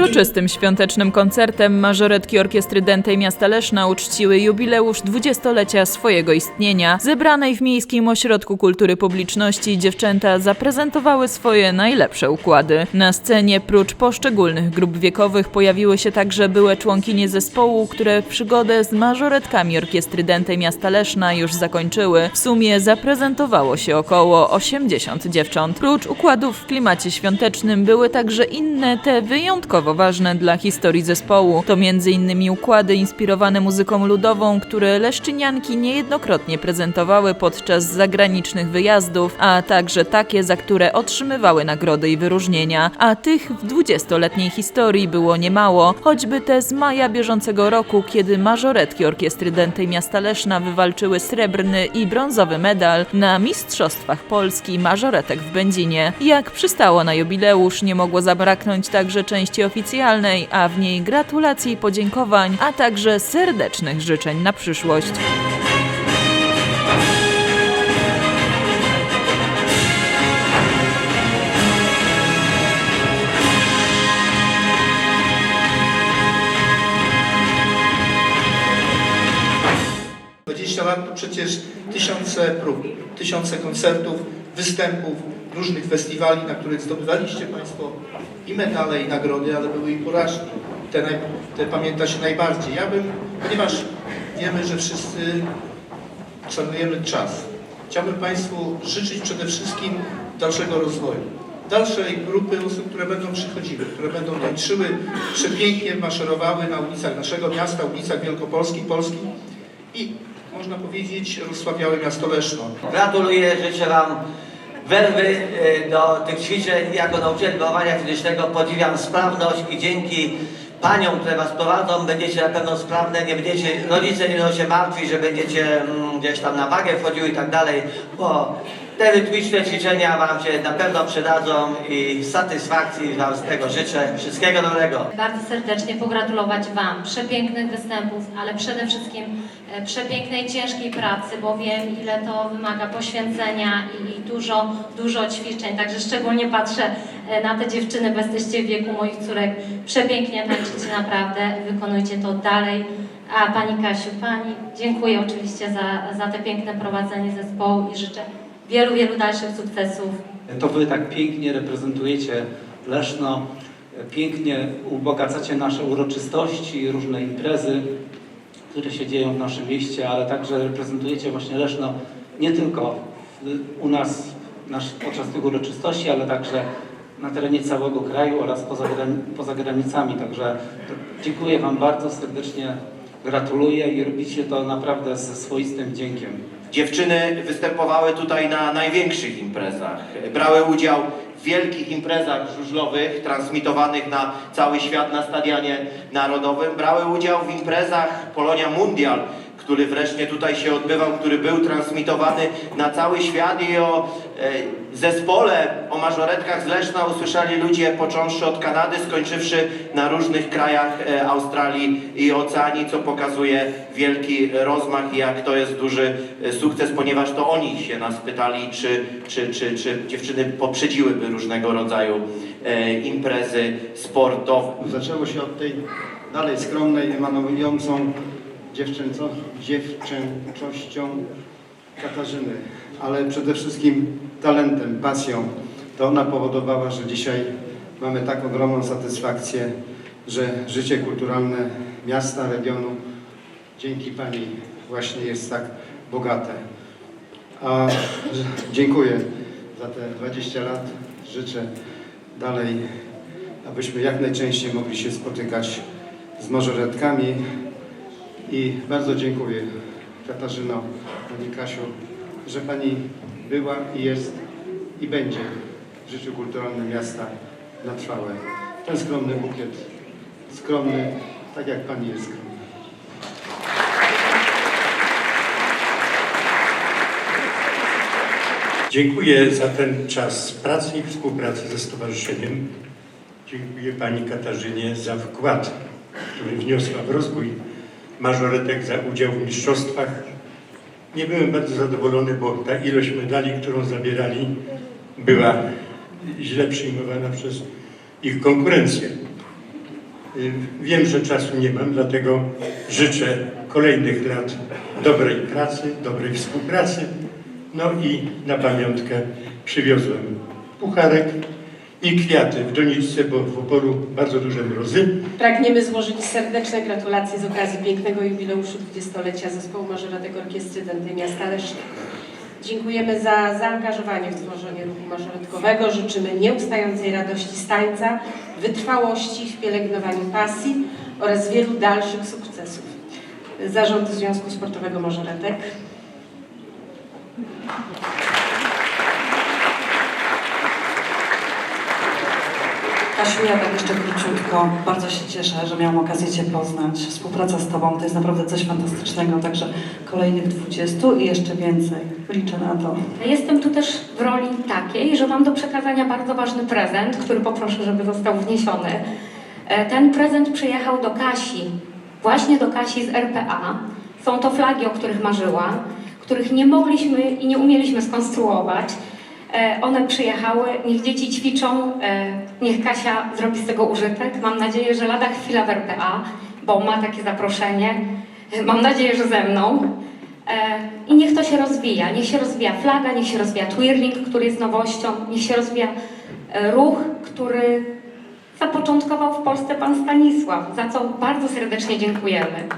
Uroczystym świątecznym koncertem mażoretki Orkiestry Dętej Miasta Leszna uczciły jubileusz dwudziestolecia swojego istnienia. Zebranej w Miejskim Ośrodku Kultury Publiczności dziewczęta zaprezentowały swoje najlepsze układy. Na scenie prócz poszczególnych grup wiekowych pojawiły się także byłe członkinie zespołu, które przygodę z mażoretkami Orkiestry Dętej Miasta Leszna już zakończyły. W sumie zaprezentowało się około 80 dziewcząt. Prócz układów w klimacie świątecznym były także inne, te wyjątkowo ważne dla historii zespołu. To m.in. układy inspirowane muzyką ludową, które leszczynianki niejednokrotnie prezentowały podczas zagranicznych wyjazdów, a także takie, za które otrzymywały nagrody i wyróżnienia. A tych w dwudziestoletniej historii było niemało, choćby te z maja bieżącego roku, kiedy mażoretki Orkiestry Dętej Miasta Leszna wywalczyły srebrny i brązowy medal na Mistrzostwach Polski Mażoretek w Będzinie. Jak przystało na jubileusz, nie mogło zabraknąć także części oficjalnej, a w niej gratulacji podziękowań, a także serdecznych życzeń na przyszłość. Bo 20 lat to przecież tysiące prób, tysiące koncertów, występów, różnych festiwali, na których zdobywaliście Państwo i medale, i nagrody, ale były i porażki. Te, naj, te pamięta się najbardziej. Ja bym, ponieważ wiemy, że wszyscy szanujemy czas, chciałbym Państwu życzyć przede wszystkim dalszego rozwoju. Dalszej grupy osób, które będą przychodziły, które będą tańczyły, przepięknie maszerowały na ulicach naszego miasta, ulicach Wielkopolski, Polski i można powiedzieć rozsławiały miasto Leszno. Gratuluję, życzę Wam werwy e, do tych ćwiczeń. Jako nauczyciel wychowania fizycznego podziwiam sprawność i dzięki Paniom, które Was prowadzą, będziecie na pewno sprawne, nie będziecie, rodzice nie będą się martwić, że będziecie mm, gdzieś tam na wagę wchodziły i tak dalej, bo te rytmiczne ćwiczenia Wam się na pewno przydadzą i satysfakcji Wam z tego życzę. Wszystkiego dobrego. bardzo serdecznie pogratulować Wam przepięknych występów, ale przede wszystkim e, przepięknej, ciężkiej pracy, bo wiem, ile to wymaga poświęcenia i dużo, dużo ćwiczeń. Także szczególnie patrzę e, na te dziewczyny, bo jesteście w wieku moich córek. Przepięknie tańczycie naprawdę, wykonujcie to dalej. A Pani Kasiu, Pani dziękuję oczywiście za, za te piękne prowadzenie zespołu i życzę wielu, wielu dalszych sukcesów. To Wy tak pięknie reprezentujecie Leszno, pięknie ubogacacie nasze uroczystości, różne imprezy, które się dzieją w naszym mieście, ale także reprezentujecie właśnie Leszno nie tylko u nas nasz, podczas tych uroczystości, ale także na terenie całego kraju oraz poza, poza granicami. Także dziękuję Wam bardzo serdecznie, gratuluję i robicie to naprawdę ze swoistym wdziękiem. Dziewczyny występowały tutaj na największych imprezach. Brały udział w wielkich imprezach żużlowych, transmitowanych na cały świat na Stadionie Narodowym. Brały udział w imprezach Polonia Mundial, który wreszcie tutaj się odbywał, który był transmitowany na cały świat i o e, zespole, o mażoretkach z Leszna usłyszeli ludzie począwszy od Kanady, skończywszy na różnych krajach e, Australii i Oceanii, co pokazuje wielki rozmach i jak to jest duży e, sukces, ponieważ to oni się nas pytali, czy, czy, czy, czy dziewczyny poprzedziłyby różnego rodzaju e, imprezy sportowe. Zaczęło się od tej dalej skromnej, emanującą dziewczęco, dziewczęczością Katarzyny, ale przede wszystkim talentem, pasją. To ona powodowała, że dzisiaj mamy tak ogromną satysfakcję, że życie kulturalne miasta, regionu dzięki Pani właśnie jest tak bogate. A dziękuję za te 20 lat. Życzę dalej, abyśmy jak najczęściej mogli się spotykać z mażoretkami. I bardzo dziękuję Katarzyno, Pani Kasiu, że Pani była i jest i będzie w życiu kulturalnym miasta na trwałe. Ten skromny bukiet, skromny, tak jak Pani jest skromna. Dziękuję za ten czas pracy i współpracy ze Stowarzyszeniem. Dziękuję Pani Katarzynie za wkład, który wniosła w rozwój mażoretek za udział w mistrzostwach. Nie byłem bardzo zadowolony, bo ta ilość medali, którą zabierali, była źle przyjmowana przez ich konkurencję. Y, Wiem, że czasu nie mam, dlatego życzę kolejnych lat dobrej pracy, dobrej współpracy. No i na pamiątkę przywiozłem pucharek i kwiaty w doniczce, bo w Oporu bardzo duże mrozy. Pragniemy złożyć serdeczne gratulacje z okazji pięknego jubileuszu 20-lecia Zespołu Mażoretek Orkiestry Dętej Miasta Leszna. Dziękujemy za zaangażowanie w tworzenie ruchu mażoretkowego. Życzymy nieustającej radości z tańca, wytrwałości w pielęgnowaniu pasji oraz wielu dalszych sukcesów. Zarząd Związku Sportowego Mażoretek. Kasiu, ja tak jeszcze króciutko. Bardzo się cieszę, że miałam okazję Cię poznać. Współpraca z Tobą to jest naprawdę coś fantastycznego, także kolejnych 20 i jeszcze więcej. Liczę na to. Jestem tu też w roli takiej, że mam do przekazania bardzo ważny prezent, który poproszę, żeby został wniesiony. E, Ten prezent przyjechał do Kasi, właśnie do Kasi z RPA. Są to flagi, o których marzyłam, których nie mogliśmy i nie umieliśmy skonstruować. E, One przyjechały, niech dzieci ćwiczą, e, niech Kasia zrobi z tego użytek. Mam nadzieję, że lada chwila w RPA, bo ma takie zaproszenie. Mam nadzieję, że ze mną. E, I niech to się rozwija. Niech się rozwija flaga, niech się rozwija twirling, który jest nowością, niech się rozwija ruch, który zapoczątkował w Polsce pan Stanisław, za co bardzo serdecznie dziękujemy.